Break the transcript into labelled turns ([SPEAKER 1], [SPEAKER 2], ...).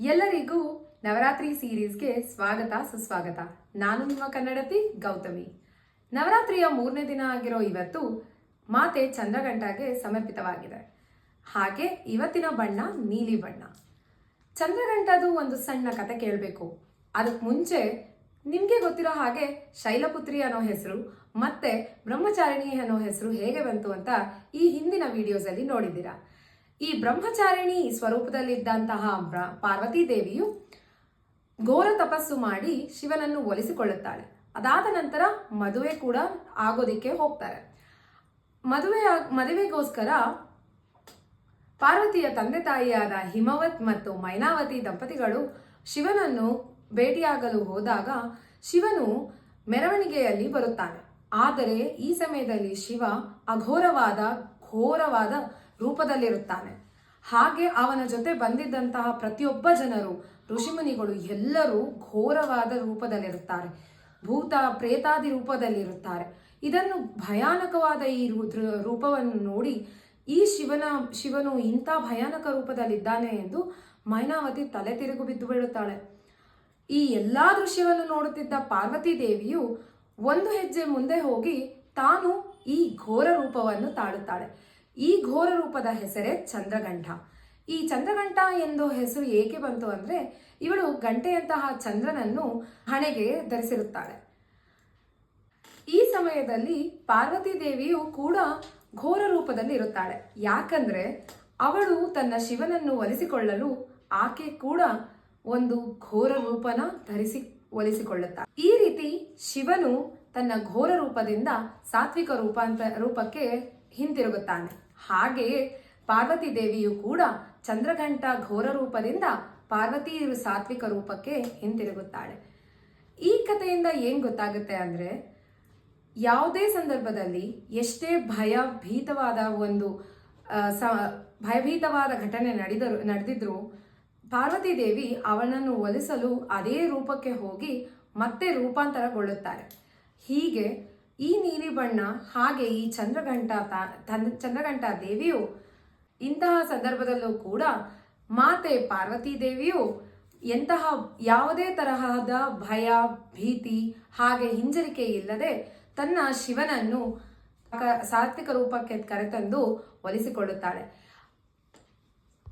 [SPEAKER 1] ಎಲ್ಲರಿಗೂ ನವರಾತ್ರಿ ಸೀರೀಸ್ಗೆ ಸ್ವಾಗತ, ಸುಸ್ವಾಗತ. ನಾನು ನಿಮ್ಮ ಕನ್ನಡತಿ ಗೌತಮಿ. ನವರಾತ್ರಿಯ ಮೂರನೇ ದಿನ ಆಗಿರೋ ಇವತ್ತು ಮಾತೆ ಚಂದ್ರಗಂಟಾಗೆ ಸಮರ್ಪಿತವಾಗಿದೆ. ಹಾಗೆ ಇವತ್ತಿನ ಬಣ್ಣ ನೀಲಿ ಬಣ್ಣ. ಚಂದ್ರಗಂಟದು ಒಂದು ಸಣ್ಣ ಕತೆ ಕೇಳಬೇಕು. ಅದಕ್ಕೆ ಮುಂಚೆ ನಿಮಗೆ ಗೊತ್ತಿರೋ ಹಾಗೆ ಶೈಲಪುತ್ರಿ ಅನ್ನೋ ಹೆಸರು, ಮತ್ತೆ ಬ್ರಹ್ಮಚಾರಿಣಿ ಅನ್ನೋ ಹೆಸರು ಹೇಗೆ ಬಂತು ಅಂತ ಈ ಹಿಂದಿನ ವಿಡಿಯೋಸಲ್ಲಿ ನೋಡಿದ್ದೀರಾ. ಈ ಬ್ರಹ್ಮಚಾರಿಣಿ ಸ್ವರೂಪದಲ್ಲಿದ್ದಂತಹ ಪಾರ್ವತಿ ದೇವಿಯು ಘೋರ ತಪಸ್ಸು ಮಾಡಿ ಶಿವನನ್ನು ಒಲಿಸಿಕೊಳ್ಳುತ್ತಾಳೆ. ಅದಾದ ನಂತರ ಮದುವೆ ಕೂಡ ಆಗೋದಿಕ್ಕೆ ಹೋಗ್ತಾರೆ. ಮದುವೆ ಮದುವೆಗೋಸ್ಕರ ಪಾರ್ವತಿಯ ತಂದೆ ತಾಯಿಯಾದ ಹಿಮವತ್ ಮತ್ತು ಮೈನಾವತಿ ದಂಪತಿಗಳು ಶಿವನನ್ನು ಭೇಟಿಯಾಗಲು ಹೋದಾಗ ಶಿವನು ಮೆರವಣಿಗೆಯಲ್ಲಿ ಬರುತ್ತಾನೆ. ಆದರೆ ಈ ಸಮಯದಲ್ಲಿ ಶಿವ ಅಘೋರವಾದ, ಘೋರವಾದ ರೂಪದಲ್ಲಿರುತ್ತಾನೆ. ಹಾಗೆ ಅವನ ಜೊತೆ ಬಂದಿದ್ದಂತಹ ಪ್ರತಿಯೊಬ್ಬ ಜನರು, ಋಷಿಮುನಿಗಳು ಎಲ್ಲರೂ ಘೋರವಾದ ರೂಪದಲ್ಲಿರುತ್ತಾರೆ. ಭೂತ, ಪ್ರೇತಾದಿ ರೂಪದಲ್ಲಿರುತ್ತಾರೆ. ಇದನ್ನು ಭಯಾನಕವಾದ ಈ ರೂಪವನ್ನು ನೋಡಿ ಈ ಶಿವನ, ಶಿವನು ಇಂಥ ಭಯಾನಕ ರೂಪದಲ್ಲಿದ್ದಾನೆ ಎಂದು ಮೈನಾವತಿ ತಲೆ ತಿರುಗು ಬಿದ್ದು ಬಿಡುತ್ತಾಳೆ ಈ ಎಲ್ಲಾ ದೃಶ್ಯವನ್ನು ನೋಡುತ್ತಿದ್ದ ಪಾರ್ವತಿ ದೇವಿಯು ಒಂದು ಹೆಜ್ಜೆ ಮುಂದೆ ಹೋಗಿ ತಾನು ಈ ಘೋರ ರೂಪವನ್ನು ತಾಳುತ್ತಾಳೆ. ಈ ಘೋರ ರೂಪದ ಹೆಸರೇ ಚಂದ್ರಗಂಠ ಈ ಚಂದ್ರಗಂಠ ಎಂದು ಹೆಸರು ಏಕೆ ಬಂತು ಅಂದರೆ, ಇವಳು ಗಂಟೆಯಂತಹ ಚಂದ್ರನನ್ನು ಹಣೆಗೆ ಧರಿಸಿರುತ್ತಾಳೆ. ಈ ಸಮಯದಲ್ಲಿ ಪಾರ್ವತಿ ದೇವಿಯು ಕೂಡ ಘೋರ ರೂಪದಲ್ಲಿ ಇರುತ್ತಾಳೆ. ಯಾಕಂದ್ರೆ, ಅವಳು ತನ್ನ ಶಿವನನ್ನು ಒಲಿಸಿಕೊಳ್ಳಲು ಆಕೆ ಕೂಡ ಒಂದು ಘೋರ ರೂಪನ ಧರಿಸಿ ಒಲಿಸಿಕೊಳ್ಳುತ್ತಾಳೆ ಈ ರೀತಿ ಶಿವನು ತನ್ನ ಘೋರ ರೂಪದಿಂದ ಸಾತ್ವಿಕ ರೂಪಾಂತ ರೂಪಕ್ಕೆ ಹಿಂತಿರುಗುತ್ತಾನೆ. ಹಾಗೆಯೇ ಪಾರ್ವತಿ ದೇವಿಯು ಕೂಡ ಚಂದ್ರಘಂಟ ಘೋರ ರೂಪದಿಂದ ಪಾರ್ವತಿ ಸಾತ್ವಿಕ ರೂಪಕ್ಕೆ ಹಿಂತಿರುಗುತ್ತಾಳೆ. ಈ ಕಥೆಯಿಂದ ಏನು ಗೊತ್ತಾಗುತ್ತೆ ಅಂದ್ರೆ, ಯಾವುದೇ ಸಂದರ್ಭದಲ್ಲಿ ಎಷ್ಟೇ ಭಯಭೀತವಾದ ಒಂದು ಸ- ಭಯಭೀತವಾದ ಘಟನೆ ನಡೆದರು, ನಡೆದಿದ್ರು ಪಾರ್ವತಿ ದೇವಿ ಅವನನ್ನು ಒಲಿಸಲು ಅದೇ ರೂಪಕ್ಕೆ ಹೋಗಿ ಮತ್ತೆ ರೂಪಾಂತರಗೊಳ್ಳುತ್ತಾರೆ. ಹೀಗೆ ಈ ನೀಲಿ ಬಣ್ಣ ಹಾಗೆ ಈ ಚಂದ್ರಘಂಟ ಚಂದ್ರಘಂಟ ದೇವಿಯು ಇಂತಹ ಸಂದರ್ಭದಲ್ಲೂ ಕೂಡ ಮಾತೆ ಪಾರ್ವತಿ ದೇವಿಯು ಎಂತಹ ಯಾವುದೇ ತರಹದ ಭಯ, ಭೀತಿ ಹಾಗೆ ಹಿಂಜರಿಕೆ ಇಲ್ಲದೆ ತನ್ನ ಶಿವನನ್ನು ಸಾತ್ವಿಕ ರೂಪಕ್ಕೆ ಕರೆತಂದು ಒಲಿಸಿಕೊಳ್ಳುತ್ತಾಳೆ.